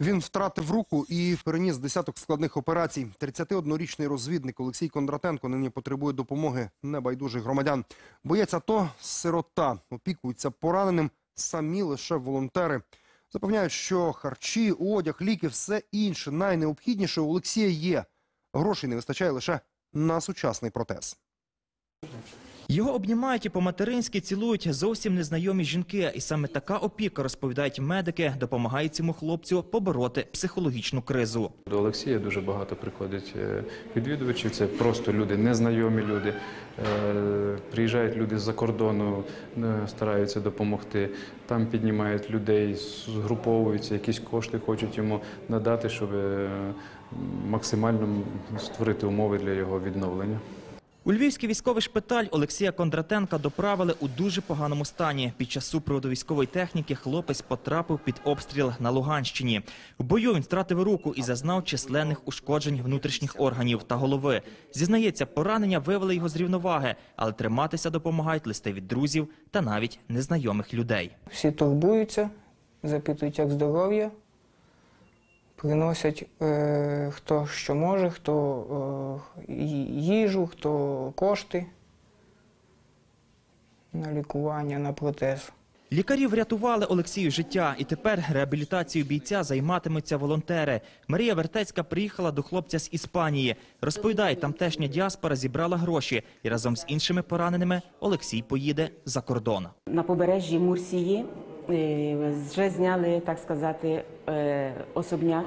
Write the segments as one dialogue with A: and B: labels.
A: Він втратив руку і переніс десяток складних операцій. 31-річний розвідник Олексій Кондратенко нині потребує допомоги небайдужих громадян. Боєць АТО – сирота. Опікуються пораненим самі лише волонтери. Запевняють, що харчі, одяг, ліки, все інше найнеобхідніше у Олексія є. Грошей не вистачає лише на сучасний протез.
B: Його обнімають і по-материнськи цілують зовсім незнайомі жінки. І саме така опіка, розповідають медики, допомагає цьому хлопцю побороти психологічну кризу.
C: До Олексія дуже багато приходить е, відвідувачів. Це просто люди, незнайомі люди. Е, Приїжджають люди з-за кордону, е, стараються допомогти. Там піднімають людей, згруповуються, якісь кошти хочуть йому надати, щоб максимально створити умови для його відновлення.
B: У Львівський військовий шпиталь Олексія Кондратенка доправили у дуже поганому стані. Під час супроводу військової техніки хлопець потрапив під обстріл на Луганщині. В бою він втратив руку і зазнав численних ушкоджень внутрішніх органів та голови. Зізнається, поранення вивели його з рівноваги, але триматися допомагають листи від друзів та навіть незнайомих людей.
D: Всі турбуються, запитують, як здоров'я, приносять е, хто що може, хто е, їжу, хто кошти на лікування, на протез.
B: Лікарі врятували Олексію життя, і тепер реабілітацією бійця займатимуться волонтери. Марія Вертецька приїхала до хлопця з Іспанії. Розповідає, тамтешня діаспора зібрала гроші, і разом з іншими пораненими Олексій поїде за кордон.
E: На побережжі Мурсії вже зняли, так сказати, е, особняк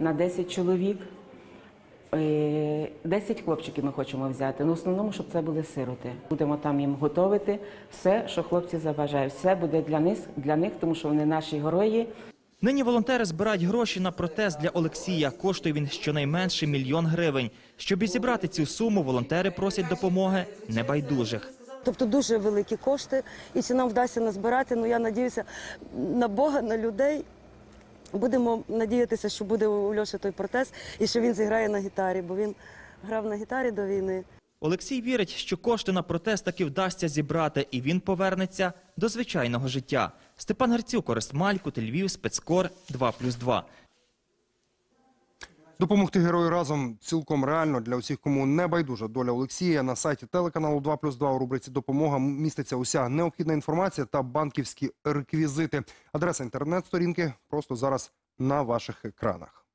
E: на 10 чоловік. Е, 10 хлопчиків ми хочемо взяти. Ну, в основному, щоб це були сироти. Будемо там їм готувати все, що хлопці забажають. Все буде для них, для них, тому що вони наші герої.
B: Нині волонтери збирають гроші на протез для Олексія. Коштує він щонайменше мільйон гривень. Щоб і зібрати цю суму, волонтери просять допомоги небайдужих.
F: Тобто дуже великі кошти, і чи нам вдасться назбирати, ну я надіюся на Бога, на людей. Будемо надіятися, що буде у Льоші той протез і що він зіграє на гітарі, бо він грав на гітарі до війни.
B: Олексій вірить, що кошти на протез таки вдасться зібрати, і він повернеться до звичайного життя. Степан Герцюк, Орест Малькут, Львів, Спецкор 2+,2.
A: Допомогти герою разом цілком реально для усіх, кому не байдужа доля Олексія. На сайті телеканалу 2+,2 у рубриці «Допомога» міститься уся необхідна інформація та банківські реквізити. Адреса інтернет-сторінки просто зараз на ваших екранах.